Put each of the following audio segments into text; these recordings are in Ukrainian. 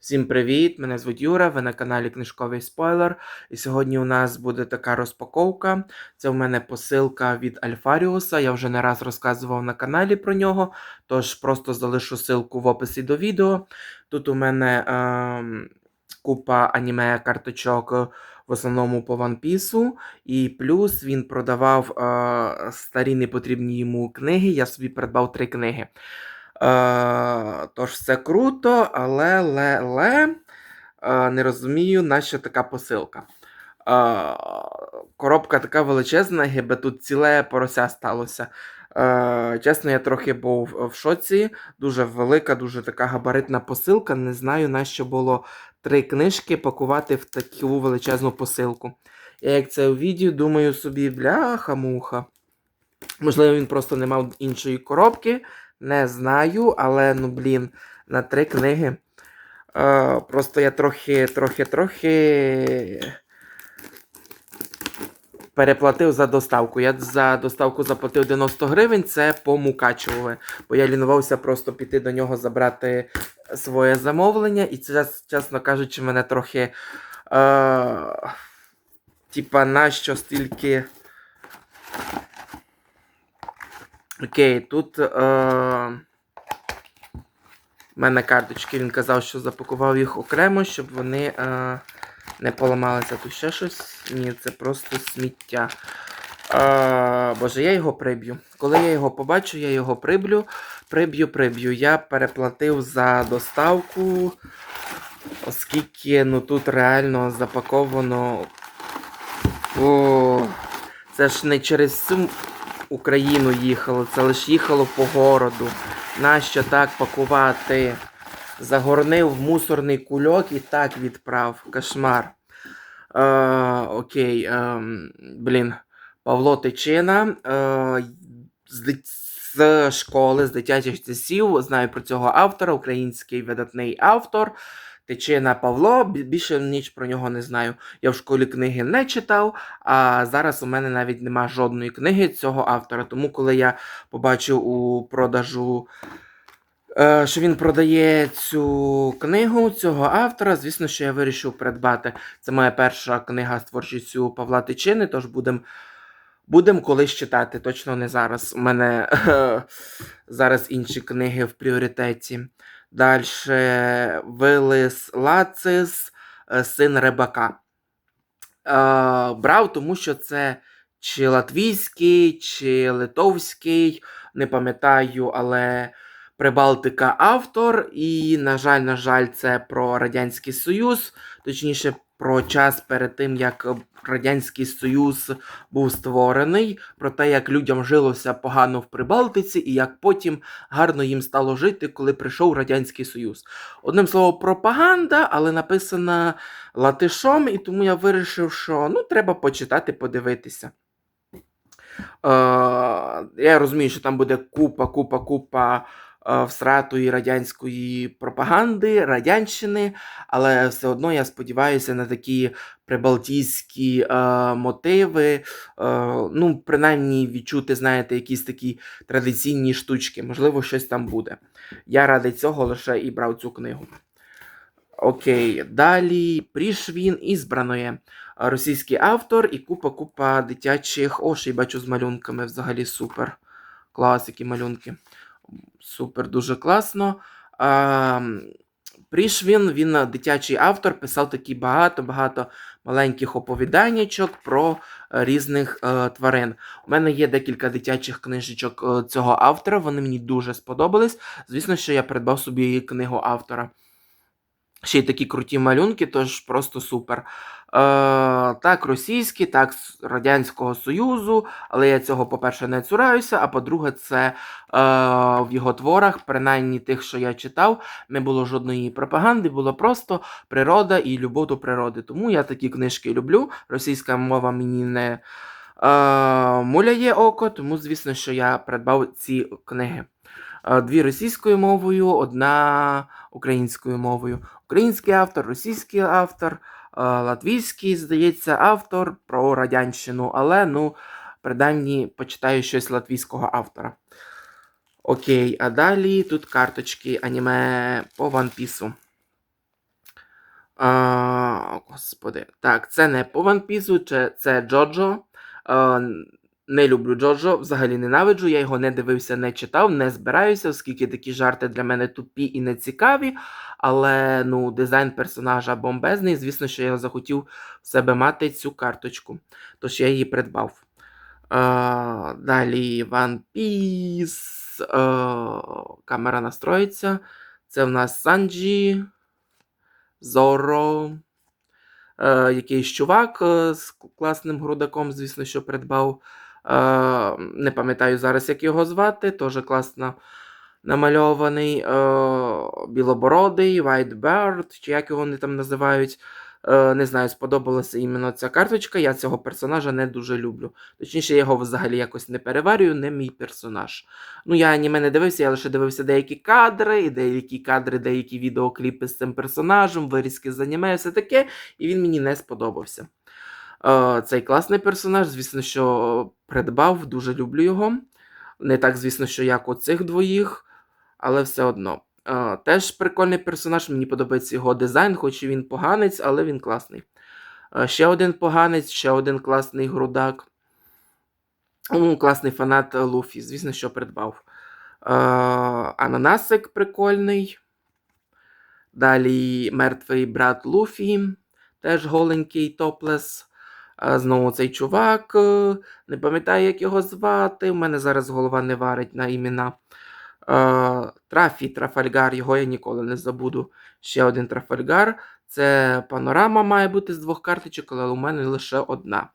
Всім привіт! Мене звуть Юра, ви на каналі Книжковий Спойлер. І сьогодні у нас буде така розпаковка. Це в мене посилка від Альфаріуса. Я вже не раз розказував на каналі про нього, тож просто залишу ссылку в описі до відео. Тут у мене ем, купа аніме карточок в основному по One Piece, і плюс він продавав е, старі непотрібні йому книги. Я собі придбав три книги. Е, тож все круто, але ле, ле, не розумію, на така посилка. Е, коробка така величезна, гіби тут ціле порося сталося. Е, чесно, я трохи був в шоці. Дуже велика, дуже така габаритна посилка. Не знаю, на що було три книжки пакувати в таку величезну посилку. Я як це увідів, думаю собі, бляха-муха. Можливо, він просто не мав іншої коробки. Не знаю, але ну блін, на три книги. Е, просто я трохи, трохи, трохи переплатив за доставку. Я за доставку заплатив 90 гривень, це по Мукачеву. Бо я лінувався просто піти до нього забрати своє замовлення. І це, чесно кажучи, мене трохи. Е, типа, нащо стільки. Окей, тут е, в мене карточки. Він казав, що запакував їх окремо, щоб вони е, не поламалися. Тут ще щось. Ні, це просто сміття. Е, Боже, я його приб'ю. Коли я його побачу, я його приб'ю. Приб'ю, приб'ю. Я переплатив за доставку, оскільки ну, тут реально запаковано. О, це ж не через всю Україну їхало, це лише їхало по городу. Нащо так пакувати? Загорнив в мусорний кульок і так відправ. Кошмар. Е, окей, е, блін. Павло Тичина. Е, з, з школи, з дитячих часів. Знаю про цього автора, український видатний автор. Тичина Павло, більше ніч про нього не знаю. Я в школі книги не читав, а зараз у мене навіть нема жодної книги цього автора. Тому, коли я побачив у продажу, е, що він продає цю книгу цього автора, звісно, що я вирішив придбати. Це моя перша книга з творчістю Павла Тичини, тож будемо. Будемо колись читати, точно не зараз. У мене зараз інші книги в пріоритеті. Далі Вилис Лацис, е, син Рибака. Е, брав, тому що це чи латвійський, чи литовський, не пам'ятаю, але Прибалтика автор. І, на жаль, на жаль, це про Радянський Союз, точніше, про час перед тим, як Радянський Союз був створений, про те, як людям жилося погано в Прибалтиці, і як потім гарно їм стало жити, коли прийшов Радянський Союз. Одним словом, пропаганда, але написана латишом, і тому я вирішив, що ну, треба почитати, подивитися. Е, я розумію, що там буде купа, купа, купа е, всратої радянської пропаганди, радянщини, але все одно я сподіваюся на такі прибалтійські е, мотиви. Е, ну, принаймні відчути, знаєте, якісь такі традиційні штучки. Можливо, щось там буде. Я ради цього лише і брав цю книгу. Окей, далі Прішвін ізбраної. Російський автор і купа-купа дитячих. О, ще й бачу з малюнками. Взагалі супер. Клас, малюнки. Супер, дуже класно. А, Прішвін, він дитячий автор, писав такі багато-багато маленьких оповіданнячок про е, різних е, тварин. У мене є декілька дитячих книжечок е, цього автора, вони мені дуже сподобались. Звісно, що я придбав собі книгу автора. Ще й такі круті малюнки, тож просто супер. Е, так, російські, так, Радянського Союзу, але я цього, по-перше, не цураюся, а по-друге, це е, в його творах, принаймні тих, що я читав, не було жодної пропаганди, було просто природа і любов до природи. Тому я такі книжки люблю. Російська мова мені не е, муляє око, тому, звісно, що я придбав ці книги. Дві російською мовою, одна українською мовою. Український автор, російський автор, латвійський, здається, автор про радянщину, але ну, принаймні почитаю щось латвійського автора. Окей, а далі тут карточки аніме по One Piece. А, господи. Так, це не по One Piece, це, Джоджо. Не люблю Джоджо, взагалі ненавиджу. Я його не дивився, не читав, не збираюся, оскільки такі жарти для мене тупі і нецікаві. Але ну, дизайн персонажа бомбезний. Звісно, що я захотів в себе мати цю карточку. Тож я її придбав. А, далі One Piece. А, камера настроїться. Це в нас Санджі. Зоро. Е, якийсь чувак е, з класним грудаком, звісно, що придбав. Не пам'ятаю зараз, як його звати, теж класно намальований. Е, білобородий, White Bird, чи як його вони там називають. Е, не знаю, сподобалася іменно ця карточка. Я цього персонажа не дуже люблю. Точніше, я його взагалі якось не переварюю, не мій персонаж. Ну, я аніме не дивився, я лише дивився деякі кадри, і деякі кадри, деякі відеокліпи з цим персонажем, вирізки з аніме, все таке, і він мені не сподобався. Е, цей класний персонаж, звісно, що придбав, дуже люблю його. Не так, звісно, що як у цих двоїх, але все одно. Е, теж прикольний персонаж, мені подобається його дизайн, хоч і він поганець, але він класний. Е, ще один поганець, ще один класний грудак. Ну, класний фанат Луфі, звісно, що придбав. Ананасик прикольний. Далі мертвий брат Луфі, теж голенький топлес. Знову цей чувак. е, Не пам'ятаю, як його звати. У мене зараз голова не варить на імена. Трафі Трафальгар, його я ніколи не забуду. Ще один Трафальгар. Це панорама має бути з двох карточок, але у мене лише одна.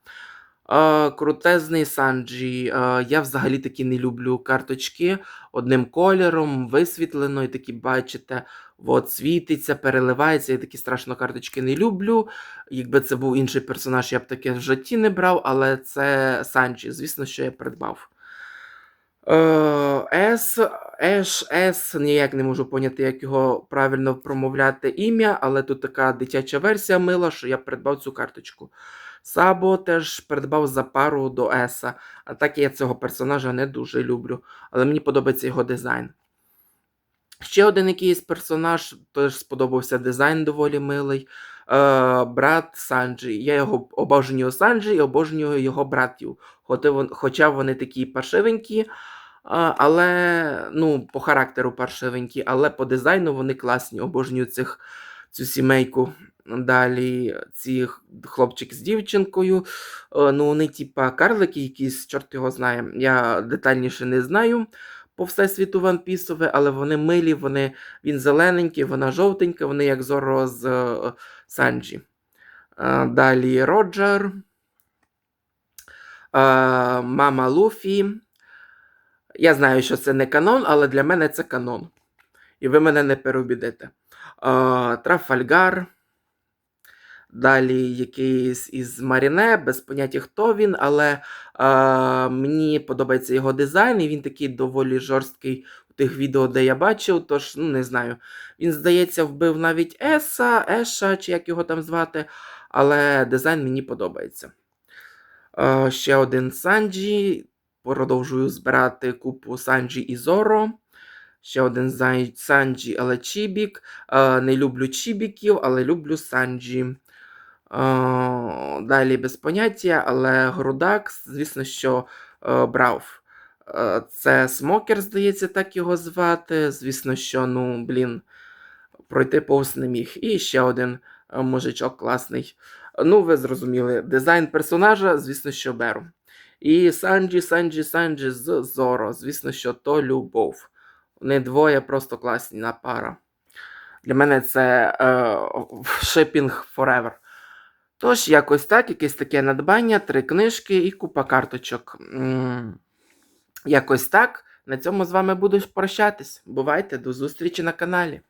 Е, крутезний Санджі. Е, я взагалі таки не люблю карточки одним кольором, висвітлено, і такі, бачите, от світиться, переливається. Я такі страшно карточки не люблю. Якби це був інший персонаж, я б таке в житті не брав, але це Санджі, звісно, що я придбав. Е, С, Еш, С, ніяк не можу поняти, як його правильно промовляти ім'я, але тут така дитяча версія мила, що я придбав цю карточку. Сабо теж придбав за пару до Еса. А так я цього персонажа не дуже люблю, але мені подобається його дизайн. Ще один якийсь персонаж, теж сподобався дизайн доволі милий. Е, брат Санджі. Я його обожнюю Санджі і обожнюю його братів. Хоча вони такі паршивенькі, але ну, по характеру паршивенькі, але по дизайну вони класні. Обожнюю цих, цю сімейку. Далі ці хлопчик з дівчинкою. Е, Ну, вони, типа, карлики якісь, чорт його знає. Я детальніше не знаю по всесвіту ванпісове, але вони милі, вони, він зелененький, вона жовтенька, вони як Зоро з е, Санджі. Е, Далі Роджер. Мама Луфі. Я знаю, що це не канон, але для мене це канон. І ви мене не переобідете. Е, Трафальгар. Далі якийсь із Маріне, без поняття, хто він, але е, мені подобається його дизайн, і він такий доволі жорсткий у тих відео, де я бачив. Тож, ну не знаю. Він, здається, вбив навіть Еса, Еша, чи як його там звати, але дизайн мені подобається. Е, ще один Санджі. Продовжую збирати купу Санджі і Зоро. Ще один Санджі, але Чібік. Не люблю Чібіків, але люблю Санджі. Е, далі без поняття, але Грудак, звісно, що е, брав. Е, це Смокер, здається, так його звати. Звісно, що, ну, блін, пройти повз не міг. І ще один мужичок класний. Ну, ви зрозуміли, дизайн персонажа, звісно, що беру. І Санджі, Санджі, Санджі з Зоро. Звісно, що то любов. Вони двоє просто класні на пара. Для мене це е, shipping forever. Тож, якось так, якесь таке надбання, три книжки і купа карточок. Якось так. На цьому з вами буду прощатись. Бувайте, до зустрічі на каналі.